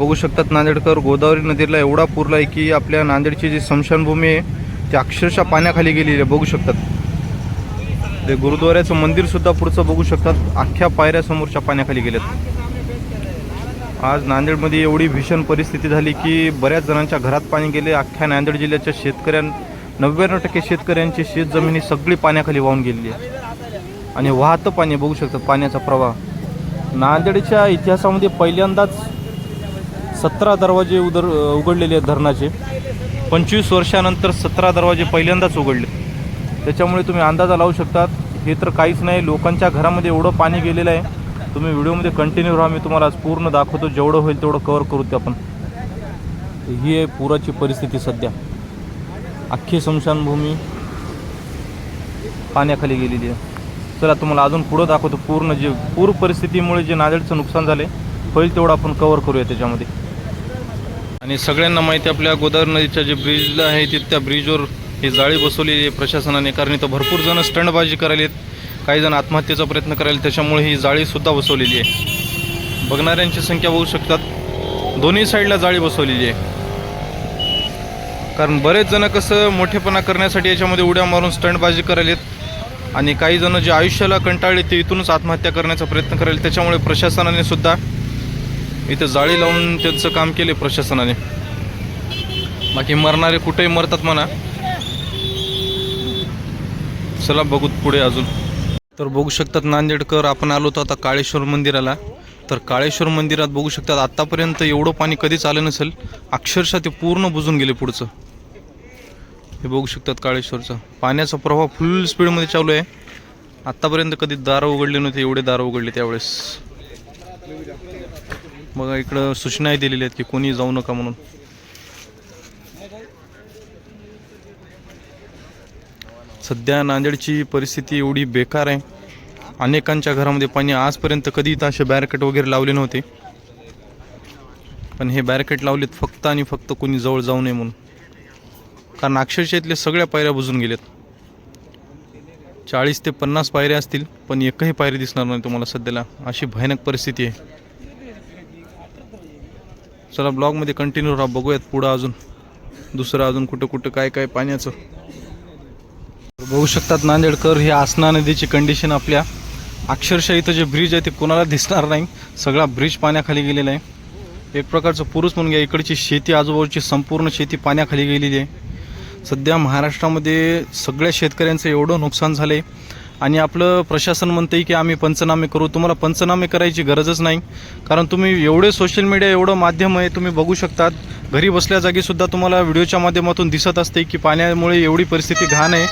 बघू शकतात नांदेडकर गोदावरी नदीला एवढा पुरला आहे की आपल्या नांदेडची जी स्मशानभूमी आहे ती अक्षरशः पाण्याखाली गेलेली आहे. बघू शकतात. ते गुरुद्वाऱ्याचं मंदिरसुद्धा पुढचं बघू शकतात. अख्ख्या पायऱ्यासमोरच्या पाण्याखाली गेल्यात आज नांदेडमध्ये एवढी भीषण परिस्थिती झाली की बऱ्याच जणांच्या घरात पाणी गेले. अख्ख्या नांदेड जिल्ह्याच्या शेतकऱ्यां नव्याण्णव टक्के शेतकऱ्यांची शेतजमिनी सगळी पाण्याखाली वाहून गेलेली आहे. आणि वाहतं पाणी बघू शकतात पाण्याचा प्रवाह. नांदेडच्या इतिहासामध्ये पहिल्यांदाच सतरा दरवाजे उदर उघडलेले आहेत धरणाचे. पंचवीस वर्षानंतर सतरा दरवाजे पहिल्यांदाच उघडले. त्याच्यामुळे तुम्ही अंदाजा लावू शकतात. हे तर काहीच नाही. लोकांच्या घरामध्ये एवढं पाणी गेलेलं आहे. तुम्ही व्हिडिओमध्ये कंटिन्यू राहा. मी तुम्हाला आज पूर्ण दाखवतो. जेवढं होईल तेवढं कवर करू ते आपण. ही आहे पुराची परिस्थिती सध्या. अख्खी स्मशानभूमी पाण्याखाली गेलेली आहे. चला तुम्हाला अजून पुढं दाखवतो. पूर्ण जे पूर परिस्थितीमुळे जे नांदेडचं नुकसान झालं आहे होईल तेवढं आपण कवर करूया त्याच्यामध्ये. आणि सगळ्यांना माहिती आहे आपल्या गोदावरी नदीच्या जे ब्रिजला आहे ते त्या ब्रिजवर ही जाळी बसवलेली आहे. प्रशासनाने कारण इथं भरपूर जण स्टंटबाजी करायलेत आहेत काही जण आत्महत्येचा प्रयत्न करायला त्याच्यामुळे ही जाळीसुद्धा बसवलेली आहे. बघणाऱ्यांची संख्या बघू शकतात. दोन्ही साईडला जाळी बसवलेली आहे. कारण बरेच जण कसं मोठेपणा करण्यासाठी याच्यामध्ये उड्या मारून स्टंटबाजी करायलेत आणि काही जण जे आयुष्याला कंटाळले ते इथूनच आत्महत्या करण्याचा प्रयत्न करायला त्याच्यामुळे प्रशासनाने सुद्धा इथं जाळी लावून त्यांचं काम केले प्रशासनाने. बाकी मरणारे कुठेही मरतात म्हणा. चला बघू पुढे अजून. तर बघू शकतात नांदेडकर आपण आलो होतो आता काळेश्वर मंदिराला. तर काळेश्वर मंदिरात बघू शकतात आत्तापर्यंत एवढं पाणी कधीच आलं नसेल अक्षरशः ते पूर्ण बुजून गेले पुढचं. हे बघू शकतात काळेश्वरचं. पाण्याचा प्रवाह फुल स्पीडमध्ये चालू आहे. आत्तापर्यंत कधी दारं उघडले नव्हते एवढे दारं उघडले त्यावेळेस. बघा इकडं सूचनाही दिलेल्या आहेत की कोणी जाऊ नका म्हणून. सध्या नांदेडची परिस्थिती एवढी बेकार आहे. अनेकांच्या घरामध्ये पाणी आजपर्यंत कधी इथं असे बॅरकेट वगैरे लावले नव्हते. पण हे बॅरकेट लावलेत फक्त आणि फक्त कोणी जवळ जाऊ नये म्हणून. कारण अक्षरशः इथले सगळ्या पायऱ्या बुजून गेल्यात. चाळीस ते पन्नास पायऱ्या असतील पण एकही पायरी दिसणार नाही तुम्हाला सध्याला. अशी भयानक परिस्थिती आहे. चला ब्लॉगमध्ये कंटिन्यू राहा बघूयात पुढं अजून. दुसरं अजून कुठं कुठं काय काय पाण्याचं. बघू शकतात नांदेडकर ही आसना नदीची कंडिशन आपल्या. अक्षरशः इथं जे ब्रिज आहे ते कोणाला दिसणार नाही. सगळा ब्रिज पाण्याखाली गेलेला आहे. एक प्रकारचं पुरुष म्हणून घ्या इकडची शेती आजूबाजूची संपूर्ण शेती पाण्याखाली गेलेली आहे. सध्या महाराष्ट्रामध्ये सगळ्या शेतकऱ्यांचं एवढं नुकसान झालं आहे आणि आपलं प्रशासन म्हणतं की आम्ही पंचनामे करू. तुम्हाला पंचनामे करायची गरजच नाही. कारण तुम्ही एवढे सोशल मीडिया एवढं माध्यम आहे तुम्ही बघू शकतात. घरी बसल्या जागीसुद्धा तुम्हाला व्हिडिओच्या माध्यमातून दिसत असते की पाण्यामुळे एवढी परिस्थिती घाण आहे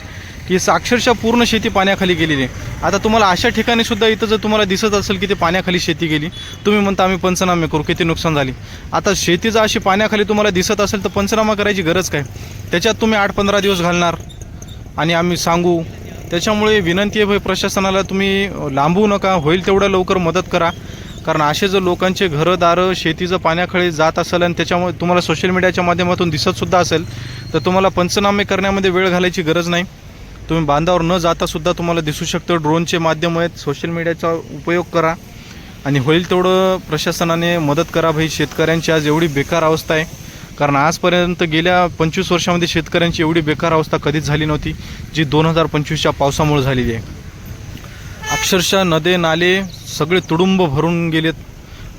की अक्षरशः पूर्ण शेती पाण्याखाली गेलेली आहे. आता तुम्हाला अशा ठिकाणी सुद्धा इथं जर तुम्हाला दिसत असेल की ते पाण्याखाली शेती गेली तुम्ही म्हणता आम्ही पंचनामे करू किती नुकसान झाली. आता शेती जर अशी पाण्याखाली तुम्हाला दिसत असेल तर पंचनामा करायची गरज काय? त्याच्यात तुम्ही आठ पंधरा दिवस घालणार. आणि आम्ही सांगू त्याच्यामुळे विनंती आहे प्रशासनाला तुम्ही लांबू नका. होईल तेवढं लवकर मदत करा. कारण असे जर लोकांचे घरं दारं शेतीचं पाण्याखाली जात असेल आणि त्याच्यामुळे तुम्हाला सोशल मीडियाच्या माध्यमातून दिसतसुद्धा असेल तर तुम्हाला पंचनामे करण्यामध्ये वेळ घालायची गरज नाही. तुम्ही बांधावर न जाता सुद्धा तुम्हाला दिसू शकतं. ड्रोनचे माध्यम आहेत. सोशल मीडियाचा उपयोग करा. आणि होईल तेवढं प्रशासनाने मदत करा. भाई शेतकऱ्यांची आज एवढी बेकार अवस्था आहे. कारण आजपर्यंत गेल्या पंचवीस वर्षामध्ये शेतकऱ्यांची एवढी बेकार अवस्था कधीच झाली नव्हती जी दोन हजार पंचवीसच्या पावसामुळे झालेली आहे. अक्षरशः नदे नाले सगळे तुडुंब भरून गेलेत.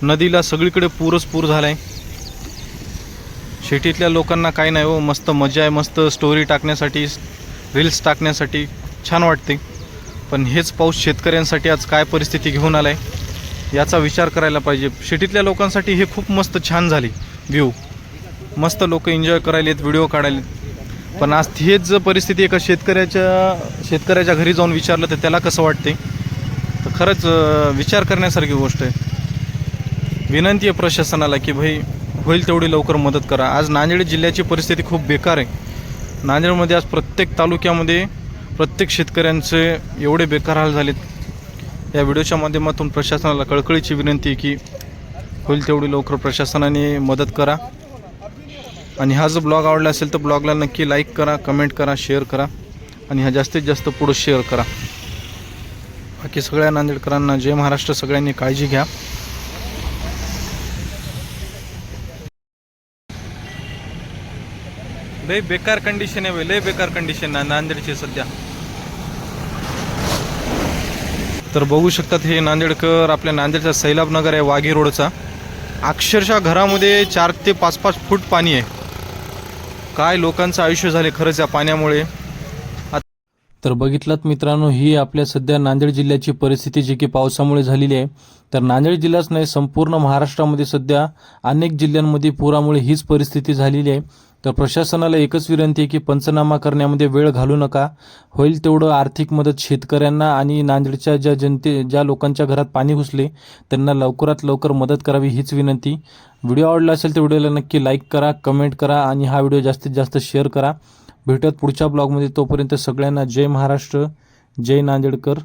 नदीला सगळीकडे पूरच पूर झाला आहे शेतीतल्या लोकांना काय नाही हो मस्त मजा आहे मस्त स्टोरी टाकण्यासाठी रील्स टाकण्यासाठी छान वाटते. पण हेच पाऊस शेतकऱ्यांसाठी आज काय परिस्थिती घेऊन आला आहे याचा विचार करायला पाहिजे. शेतीतल्या लोकांसाठी हे खूप मस्त छान झाली. व्ह्यू मस्त लोक एन्जॉय करायलेत व्हिडिओ काढायला पण आज हेच जर परिस्थिती एका शेतकऱ्याच्या शेतकऱ्याच्या घरी जाऊन विचारलं तर त्याला कसं वाटते तर खरंच विचार करण्यासारखी गोष्ट आहे. विनंती आहे प्रशासनाला की भाई होईल तेवढी लवकर मदत करा. आज नांदेड जिल्ह्याची परिस्थिती खूप बेकार आहे. नांदेडमध्ये आज प्रत्येक तालुक्यामध्ये प्रत्येक शेतकऱ्यांचे एवढे बेकार हाल झालेत. या व्हिडिओच्या माध्यमातून प्रशासनाला कळकळीची विनंती आहे की होईल तेवढी लवकर प्रशासनाने मदत करा. आणि हा जर ब्लॉग आवडला असेल तर ब्लॉगला नक्की लाईक करा कमेंट करा शेअर करा. आणि हा जास्तीत जास्त पुढं शेअर करा. बाकी सगळ्या नांदेडकरांना जय महाराष्ट्र सगळ्यांनी काळजी घ्या. लय बेकार कंडिशन आहे लय बेकार कंडिशन आहे नांदेडची सध्या. तर बघू शकतात हे नांदेडकर आपल्या नांदेडचा सैलाबनगर आहे वाघी रोडचा. अक्षरशः घरामध्ये चार ते पाच पाच फूट पाणी आहे. काय लोकांचं आयुष्य झाले खरंच या पाण्यामुळे? तर बघितलात मित्रांनो ही आपल्या सध्या नांदेड जिल्ह्याची परिस्थिती जी की पावसामुळे झालेली आहे. तर नांदेड जिल्हाच नाही संपूर्ण महाराष्ट्रामध्ये सध्या अनेक जिल्ह्यांमध्ये पुरामुळे हीच परिस्थिती झालेली आहे. तर प्रशासनाला एकच विनंती आहे की पंचनामा करण्यामध्ये वेळ घालू नका. होईल तेवढं आर्थिक मदत शेतकऱ्यांना आणि नांदेडच्या ज्या जनते ज्या लोकांच्या घरात पाणी घुसले त्यांना लवकरात लवकर मदत करावी हीच विनंती. व्हिडिओ आवडला असेल तर व्हिडिओला नक्की लाईक करा कमेंट करा आणि हा व्हिडिओ जास्तीत जास्त शेअर करा. भेटत पुढच्या ब्लॉगमध्ये. तोपर्यंत सगळ्यांना जय महाराष्ट्र जय नांदेडकर.